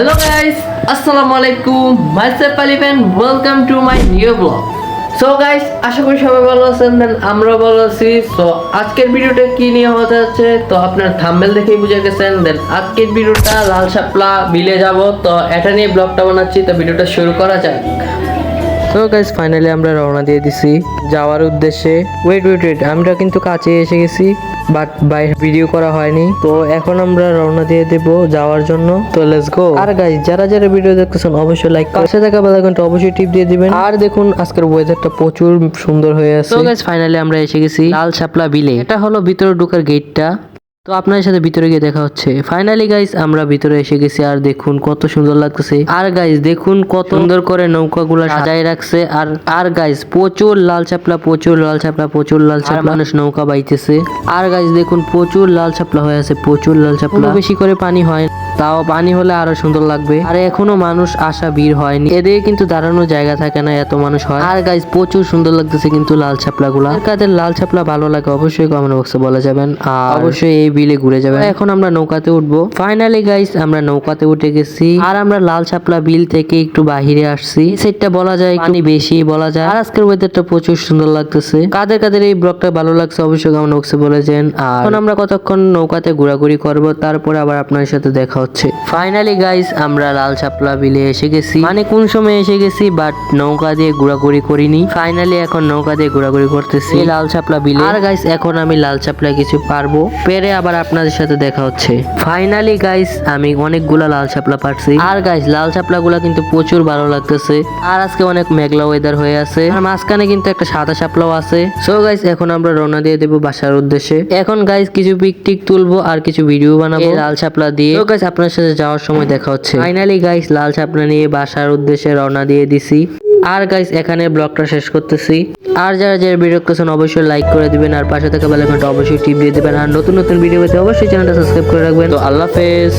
Hello guys আসসালামু আলাইকুম myself Alif welcome to my new blog so guys আশা করি সবাই ভালো আছেন দেন আমরাও ভালো আছি। সো আজকের ভিডিওটা কি নিয়ে হতে যাচ্ছে? তো আপনার থাম্বেল দেখেই বুঝে গেছেন দেন আজকের ভিডিওটা লাল শাপলা বিলে যাব। তো এটা নিয়ে ব্লগটা বানাচ্ছি, তো ভিডিওটা শুরু করা যাক। তো গাইস ফাইনালি আমরা রওনা দিয়ে দিছি। যাওয়ার উদ্দেশ্যে। ওয়েট ওয়েট ওয়েট আমরা কিন্তু কাছে এসে গেছি বাট বাইরে ভিডিও করা হয়নি। তো এখন আমরা রওনা দিয়ে দেব যাওয়ার জন্য। তো লেটস গো আর গাইস যারা যারা ভিডিও দেখতেছেন অবশ্যই লাইক পাশে থাকা বেল আইকনটা অবশ্যই টিপ দিয়ে দিবেন। আর দেখুন আজকের ওয়েদারটা প্রচুর সুন্দর হয়ে আছে। তো গাইস ফাইনালি আমরা এসে গেছি লাল শাপলা বিলে। এটা হলো ভিতরে ঢোকার গেটটা তো আপনার সাথে ভিতরে গিয়ে দেখা হচ্ছে। ফাইনালি গাইস আমরা ভিতরে এসে গেছি আর দেখুন কত সুন্দর লাগতেছে। আর গাইস দেখুন কত সুন্দর করে নৌকাগুলো সাজায় রাখছে। আর আর গাইস প্রচুর লাল চাপলা প্রচুর লাল ছাপলা প্রচুর লাল চাপলা মানুষ নৌকা বাইতেছে। আর গাইস দেখুন প্রচুর লাল চাপলা হয়ে আছে প্রচুর লাল চাপলা। বেশি করে পানি হয়। তাও পানি হলে আরও সুন্দর লাগবে। আর এখনও মানুষ আসা ভিড় হয়নি। এদিকে কিন্তু দাঁড়ানোর জায়গা থাকে না, এত মানুষ হয়। আর গাইস প্রচুর সুন্দর লাগতেছে কিন্তু লাল ছাপলা গুলা কাদের লাল ছাপলা ভালো লাগে, অবশ্যই কমেন্ট বক্সে বলে যাবেন। আর অবশ্যই এই বিলে ঘুরে যাবেন। এখন আমরা নৌকাতে উঠবো। ফাইনালি গাইস আমরা নৌকাতে উঠে গেছি। আর আমরা লাল ছাপলা বিল থেকে একটু বাহিরে আসছি। সেটটা বলা যায় পানি বেশি বলা যায়। আর আজকের ওয়েদারটা প্রচুর সুন্দর লাগতেছে। কাদের কাদের এই ব্লগটা ভালো লাগছে অবশ্যই কমেন্ট বক্সে বলে যান। আর এখন আমরা কতক্ষণ নৌকাতে ঘোরাঘুরি করব, তারপরে আবার আপনার সাথে দেখা হচ্ছে। ফাইনালি গাইস আমরা লাল ছাপলা বিলে এসে গেছি। মানে কোন সময় এসে গেছি বাট নৌকা দিয়ে ঘোরাঘুরি করিনি। ফাইনালি এখন নৌকা দিয়ে ঘোরাঘুরি করতেছি লাল ছাপলা বিলে। আর গাইস এখন আমি লাল ছাপলা কিছু পারব। পেরে আবার আপনাদের সাথে দেখা হচ্ছে। ফাইনালি গাইস আমি অনেকগুলা লাল ছাপলা পারছি। আর গাইস লাল ছাপলা গুলা কিন্তু প্রচুর ভালো লাগতেছে। আর আজকে অনেক মেঘলা ওয়েদার হয়ে আছে। আর মাঝখানে কিন্তু একটা সাদা ছাপলাও আছে। সো গাইস এখন আমরা রওনা দিয়ে দেবো বাসার উদ্দেশ্যে। এখন গাইস কিছু পিক টিক তুলবো আর কিছু ভিডিও বানাবো। লাল ছাপলা দিয়ে। তো গাইস আপনার সাথে যাওয়ার সময় দেখা হচ্ছে। ফাইনালি গাইস লাল ছাপনা নিয়ে বাসার উদ্দেশ্যে রওনা দিয়ে দিছি। আর গাইস এখানে ব্লগটা শেষ করতেছি। আর যারা যারা ভিডিও করছেন অবশ্যই লাইক করে দিবেন, আর পাশে থাকা বেল অবশ্যই টিপ দিয়ে দিবেন। আর নতুন নতুন ভিডিও পেতে অবশ্যই চ্যানেলটা সাবস্ক্রাইব করে রাখবেন। তো আল্লাহ হাফেজ।